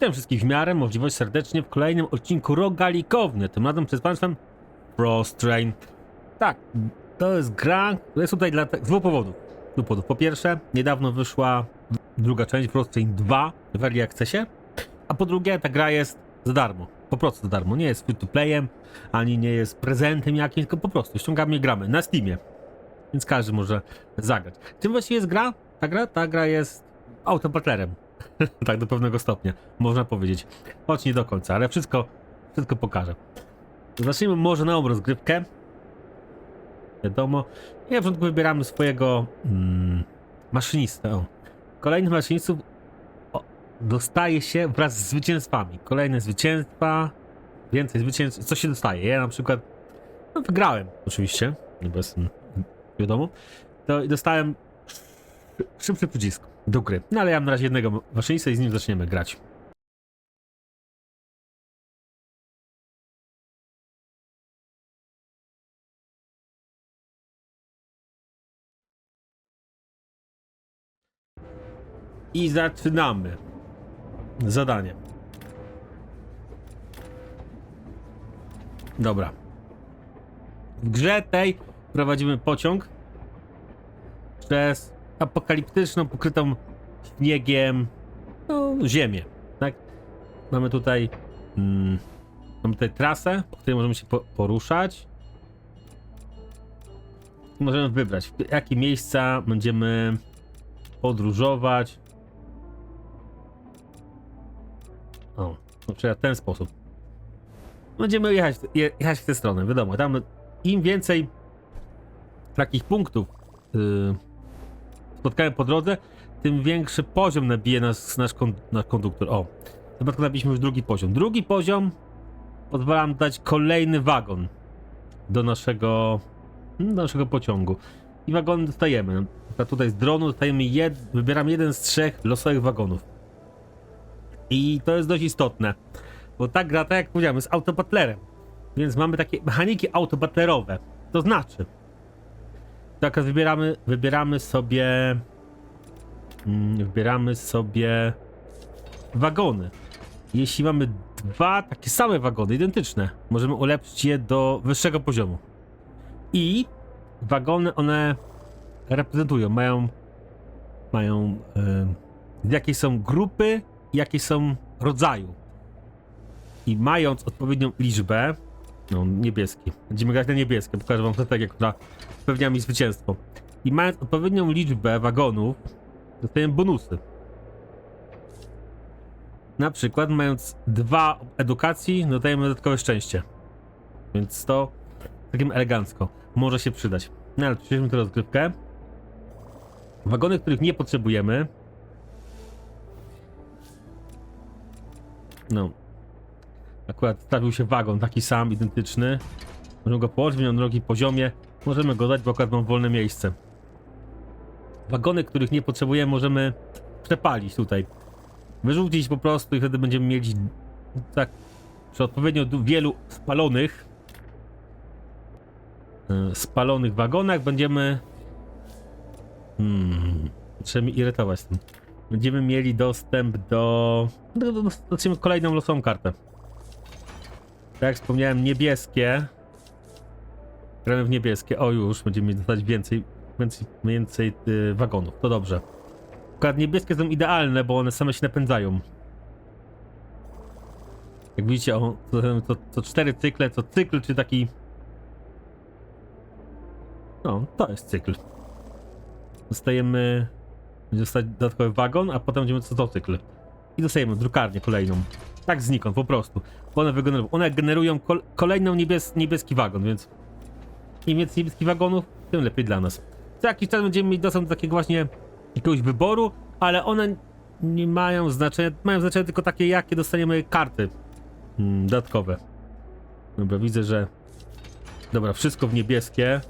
Witam wszystkich w miarę możliwość serdecznie w kolejnym odcinku Rogalikowny, tym razem przez Państwem Frost Train. Tak, to jest gra, która jest tutaj dla z dwóch powodów. Powodów. Po pierwsze, niedawno wyszła druga część Frost Train 2 w Early Accessie, a po drugie, ta gra jest za darmo. Po prostu za darmo. Nie jest free to playem, ani nie jest prezentem jakimś, tylko po prostu ściągamy i gramy na Steamie. Więc każdy może zagrać. Czym właściwie jest gra? Ta gra? Ta gra jest autopatlerem. tak do pewnego stopnia, można powiedzieć. Choć nie do końca, ale wszystko, wszystko pokażę. Zacznijmy może nową rozgrywkę. Wiadomo. I na początku wybieramy swojego mm, maszynistę. Kolejnych maszynistów dostaje się wraz z zwycięstwami. Kolejne zwycięstwa, więcej zwycięstw. Co się dostaje? Ja na przykład no, wygrałem, oczywiście, no mm, wiadomo. To dostałem szy- szybszy przycisk do gry. No ale ja mam na razie jednego maszynistę i z nim zaczniemy grać. I zaczynamy. Zadanie. Dobra. W grze tej prowadzimy pociąg przez apokaliptyczną, pokrytą śniegiem no, ziemię, tak? Mamy tutaj mm, mamy tutaj trasę, po której możemy się po, poruszać. Możemy wybrać, w jakie miejsca będziemy podróżować. O, to trzeba w ten sposób. Będziemy jechać, je, jechać w tę stronę, wiadomo, tam im więcej takich punktów yy, spotkałem po drodze, tym większy poziom nabije nas nasz, kon, nasz konduktor. O, w przypadku nabiliśmy już drugi poziom. Drugi poziom pozwala nam dać kolejny wagon do naszego, do naszego pociągu. I wagony dostajemy. Na przykład tutaj z dronu dostajemy jed, wybieramy jeden z trzech losowych wagonów. I to jest dość istotne, bo ta gra, tak jak powiedziałem, jest autobatlerem. Więc mamy takie mechaniki autobatlerowe. To znaczy, tak wybieramy, wybieramy sobie mm, wybieramy sobie wagony. Jeśli mamy dwa takie same wagony, identyczne, możemy ulepszyć je do wyższego poziomu. I wagony one reprezentują, mają mają y, z jakiej są grupy, jakie są rodzaju. I mając odpowiednią liczbę, no niebieski, będziemy grać na niebieskie, pokażę wam strategię, która zapewnia mi zwycięstwo. I mając odpowiednią liczbę wagonów, dostajemy bonusy. Na przykład, mając dwa edukacji, dodajemy dodatkowe szczęście. Więc to takim elegancko może się przydać. No ale przejdźmy tę rozgrywkę. Wagony, których nie potrzebujemy. No. Akurat stawił się wagon taki sam, identyczny. Możemy go położyć na drugim poziomie. Możemy go dać, bo akurat mam wolne miejsce. Wagony, których nie potrzebujemy, możemy przepalić tutaj. Wyrzucić po prostu i wtedy będziemy mieli tak przy odpowiednio wielu spalonych e, spalonych wagonach będziemy hmm, trzeba mi irytować tym. Będziemy mieli dostęp do do, do, do, do kolejną losową kartę. Tak jak wspomniałem, niebieskie Gramy w niebieskie. O już, będziemy dostać więcej, więcej, więcej y, wagonów. To dobrze. Akurat niebieskie są idealne, bo one same się napędzają. Jak widzicie, o, to, to, cztery cykle, to cykl czy taki... No, to jest cykl. Dostajemy... Będzie dostać dodatkowy wagon, a potem będziemy co to cykl. I dostajemy drukarnię kolejną. Tak znikąd, po prostu. One, wygenerują, one generują kol kolejną niebies niebieski wagon, więc im więcej niebieskich wagonów, tym lepiej dla nas. Co jakiś czas będziemy mieć dostęp do takiego właśnie jakiegoś wyboru, ale one nie mają znaczenia, mają znaczenie tylko takie, jakie dostaniemy karty mm, dodatkowe. Dobra, widzę, że dobra, wszystko w niebieskie.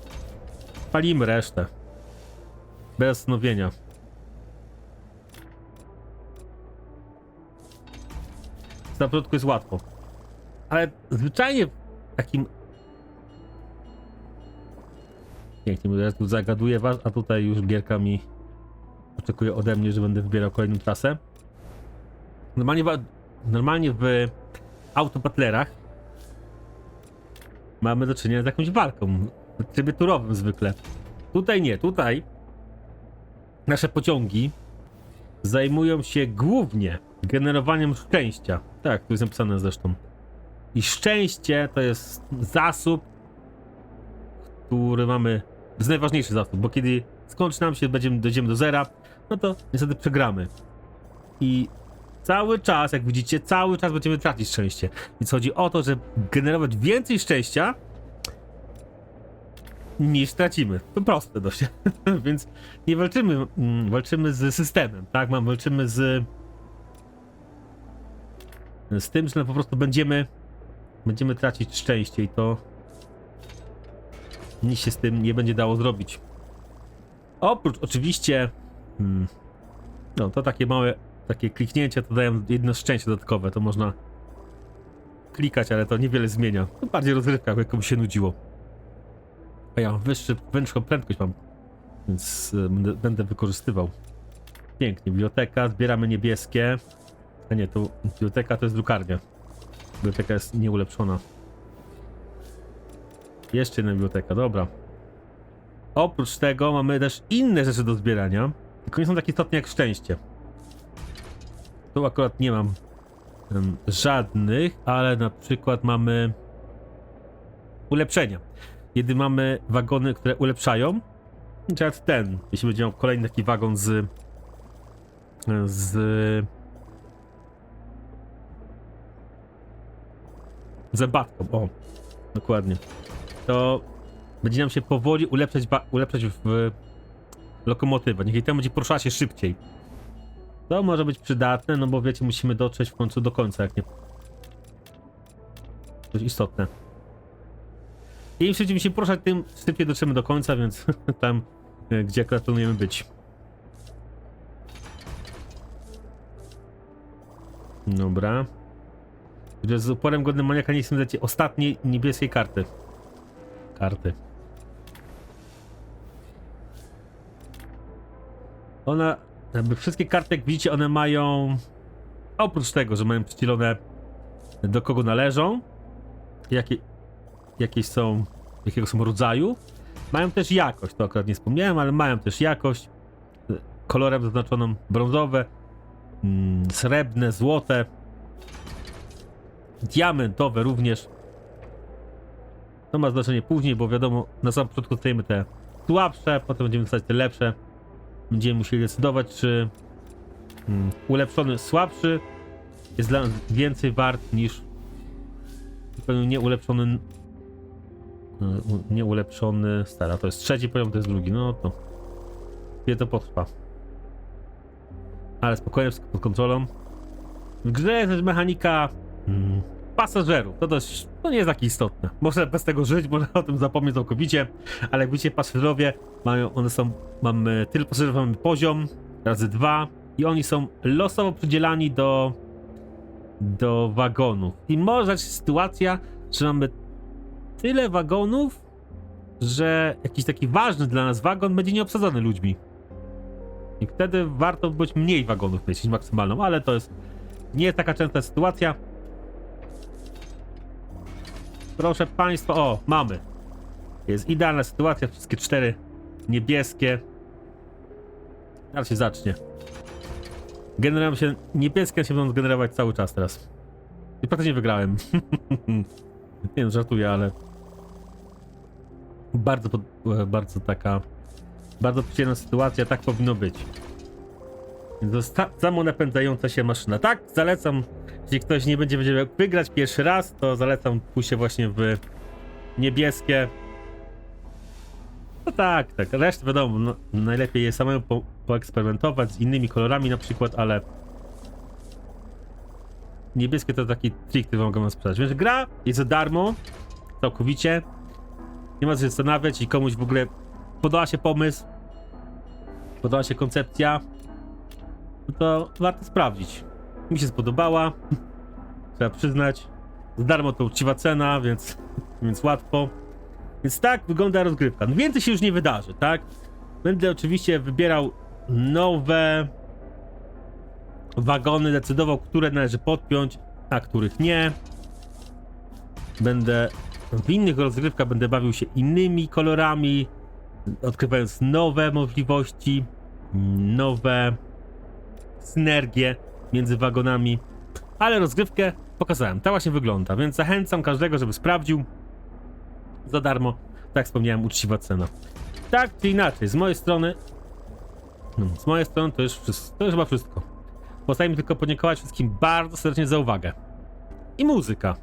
Palimy resztę. Bez zastanowienia. Na początku jest łatwo. Ale zwyczajnie w takim Pięknie, bo ja tu zagaduję was, a tutaj już gierka mi oczekuje ode mnie, że będę wybierał kolejną trasę. Normalnie wa- normalnie w autobatlerach mamy do czynienia z jakąś walką. W trybie turowym zwykle. Tutaj nie, tutaj nasze pociągi zajmują się głównie generowaniem szczęścia. Tak, tu jest napisane zresztą. I szczęście to jest zasób, który mamy. To jest najważniejszy zasób, bo kiedy skończy nam się, będziemy, dojdziemy do zera, no to niestety przegramy. I cały czas, jak widzicie, cały czas będziemy tracić szczęście. Więc chodzi o to, żeby generować więcej szczęścia niż tracimy. To proste dość. Więc nie walczymy, mm, walczymy z systemem, tak? Walczymy z z tym, że po prostu będziemy będziemy tracić szczęście i to nic się z tym nie będzie dało zrobić. Oprócz oczywiście hmm, no to takie małe takie kliknięcia to dają jedno szczęście dodatkowe, to można klikać, ale to niewiele zmienia. To bardziej rozrywka, jak komuś się nudziło. A ja wyższy, wyższą prędkość mam, więc y, będę wykorzystywał. Pięknie, biblioteka, zbieramy niebieskie. A nie, tu biblioteka to jest drukarnia. Biblioteka jest nieulepszona. Jeszcze jedna biblioteka, dobra. Oprócz tego mamy też inne rzeczy do zbierania, tylko nie są takie istotne jak szczęście. Tu akurat nie mam em, żadnych, ale na przykład mamy ulepszenia. Kiedy mamy wagony, które ulepszają, przykład ten, jeśli będzie miał kolejny taki wagon z z zębatką, o, dokładnie, to będzie nam się powoli ulepszać, ulepszać w lokomotywę. Dzięki temu będzie poruszała się szybciej. To może być przydatne, no bo wiecie, musimy dotrzeć w końcu do końca, jak nie... Coś istotne. Im szybciej się poruszać, tym szybciej dotrzemy do końca, więc tam, e, gdzie akurat planujemy być. Dobra. Że Z uporem godnym maniaka nie chcę dać ostatniej niebieskiej karty. Karty. Ona, jakby wszystkie karty, jak widzicie, one mają. Oprócz tego, że mają przydzielone do kogo należą, jakie, jakie są, jakiego są rodzaju, mają też jakość. To akurat nie wspomniałem, ale mają też jakość. Kolorem zaznaczoną brązowe, mm, srebrne, złote, diamentowe również. To ma znaczenie później, bo wiadomo, na samym początku dostajemy te słabsze, potem będziemy dostać te lepsze. Będziemy musieli decydować, czy mm, ulepszony słabszy jest dla nas więcej wart niż zupełnie nieulepszony u- nieulepszony stara. To jest trzeci poziom, to jest drugi. No to wie to potrwa. Ale spokojnie, wszystko pod kontrolą. W grze jest mechanika mm, pasażerów. To też to nie jest takie istotne. Można bez tego żyć, można o tym zapomnieć całkowicie, ale jak widzicie, pasażerowie mają, one są, mamy tyle pasażerów, mamy poziom razy dwa i oni są losowo przydzielani do do wagonów. I może się sytuacja, że mamy tyle wagonów, że jakiś taki ważny dla nas wagon będzie nieobsadzony ludźmi. I wtedy warto być mniej wagonów mieć maksymalną, ale to jest nie jest taka częsta sytuacja. Proszę Państwa, o, mamy. Jest idealna sytuacja, wszystkie cztery niebieskie. Teraz się zacznie. Generują się, niebieskie się będą generować cały czas teraz. I praktycznie wygrałem. nie wiem, żartuję, ale... Bardzo, bardzo taka... Bardzo przyjemna sytuacja, tak powinno być. Ta samonapędzająca się maszyna. Tak, zalecam, jeśli ktoś nie będzie wiedział jak wygrać pierwszy raz, to zalecam pójść się właśnie w niebieskie. No tak, tak. Resztę wiadomo, no, najlepiej jest samemu po, poeksperymentować z innymi kolorami na przykład, ale niebieskie to taki trik, który mogę wam sprzedać. Więc gra jest za darmo, całkowicie. Nie ma co się zastanawiać i komuś w ogóle podoba się pomysł, podoba się koncepcja, no to warto sprawdzić. Mi się spodobała, trzeba przyznać. Za darmo to uczciwa cena, więc, więc łatwo. Więc tak wygląda rozgrywka. No więcej się już nie wydarzy, tak? Będę oczywiście wybierał nowe wagony, decydował, które należy podpiąć, a których nie. Będę w innych rozgrywkach będę bawił się innymi kolorami, odkrywając nowe możliwości, nowe synergie między wagonami. Ale rozgrywkę pokazałem, ta właśnie wygląda, więc zachęcam każdego, żeby sprawdził za darmo. Tak jak wspomniałem, uczciwa cena. Tak czy inaczej, z mojej strony no, z mojej strony to już, wszystko, to już chyba wszystko. Pozostaje mi tylko podziękować wszystkim bardzo serdecznie za uwagę. I muzyka.